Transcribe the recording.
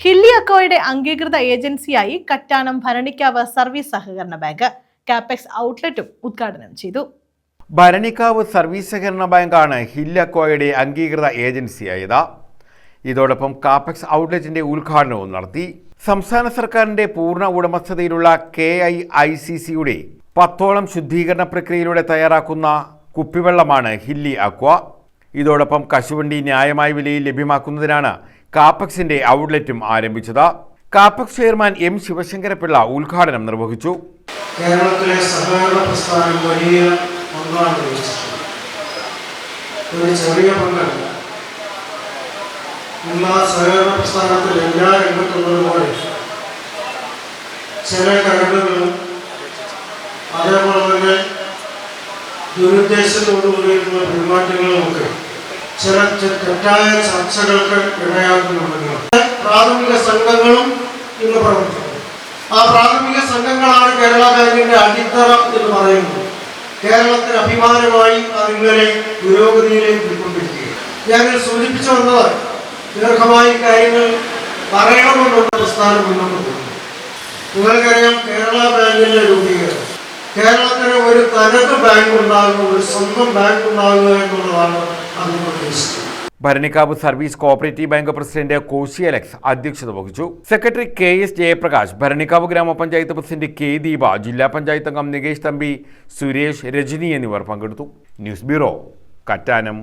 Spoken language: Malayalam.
ഹില്ലി അക്കോയുടെ അംഗീകൃത ഏജൻസിയായി കറ്റാനം ഭരണിക്കാവ് സർവീസ് സഹകരണ ബാങ്ക് കാപ്പെക്സ് ഔട്ട്ലെറ്റും ഉദ്ഘാടനം ചെയ്തു. ഭരണിക്കാവ് സർവീസ് സഹകരണ ബാങ്കാണ് ഹില്ലക്കോയുടെ അംഗീകൃത ഏജൻസിയായത്. ഇതോടൊപ്പം കാപ്പക്സ് ഔട്ട്ലെറ്റിന്റെ ഉദ്ഘാടനവും നടത്തി. സംസ്ഥാന സർക്കാരിന്റെ പൂർണ ഉടമസ്ഥതയിലുള്ള കെ ഐ ഐ സി സിയുടെ പത്തോളം ശുദ്ധീകരണ പ്രക്രിയയിലൂടെ തയ്യാറാക്കുന്ന കുപ്പിവെള്ളമാണ് ഹില്ലി അക്വ. ഇതോടൊപ്പം കശുവണ്ടി ന്യായമായ വിലയിൽ ലഭ്യമാക്കുന്നതിനാണ് കാപ്പക്സിന്റെ ഔട്ട്ലെറ്റും ആരംഭിച്ചത്. കാപ്പക്സ് ചെയർമാൻ എം ശിവശങ്കരപിള്ള ഉദ്ഘാടനം നിർവഹിച്ചു. കേരളത്തിലെ സഹകരണ പ്രസ്ഥാനം വലിയ വഹിച്ചിട്ടുള്ളത്. ഒരു ചെറിയ പങ്കല്ല. ആ സഹകരണ പ്രസ്ഥാനത്തിൽ എല്ലാ രംഗത്തുള്ളതുപോലെ ചില കരടുകളും അതേപോലെ തന്നെ ദുരുദ്ദേശത്തോടുകൂടിയിട്ടുള്ള പെരുമാറ്റങ്ങളുമൊക്കെ ചില തെറ്റായ ചർച്ചകൾക്ക് ഇടയാക്കുന്നുണ്ടെങ്കിലും പ്രാഥമിക സംഘങ്ങളും ഇന്ന് പ്രവർത്തിക്കുന്നു. ആ പ്രാഥമിക സംഘങ്ങളാണ് കേരള ബാങ്കിന്റെ അടിത്തറ എന്ന് പറയുന്നത്. കേരളത്തിന് അഭിമാനമായി അതിങ്ങനെ പുരോഗതിയിലേക്ക് പോയിക്കൊണ്ടിരിക്കുക ഞാൻ സൂചിപ്പിച്ചു വന്നത് ദീർഘമായി കാര്യങ്ങൾ പറയണമെന്നുള്ള പ്രസ്ഥാനം മുന്നോട്ട് പോകുന്നു. നിങ്ങൾക്കറിയാം കേരള ബാങ്കിന്റെ രൂപീകരണം. കേരളത്തിന് ഒരു തനത് ബാങ്ക് ഉണ്ടാകുക ഒരു സ്വന്തം ബാങ്ക് ഉണ്ടാകുക എന്നുള്ളതാണ് Bharanikkavu service cooperative bank president Koshy Alex അധ്യക്ഷത വഹിച്ചു. Secretary K S Jayaprakash Bharanikkavu ഗ്രാമപഞ്ചായത്ത് പ്രസിഡന്റ് കെ ദീപ ജില്ലാ പഞ്ചായത്ത് അംഗം നികേഷ് തമ്പി സുരേഷ് രജനി എന്നിവർ പങ്കെടുത്തു. News bureau Kattanam.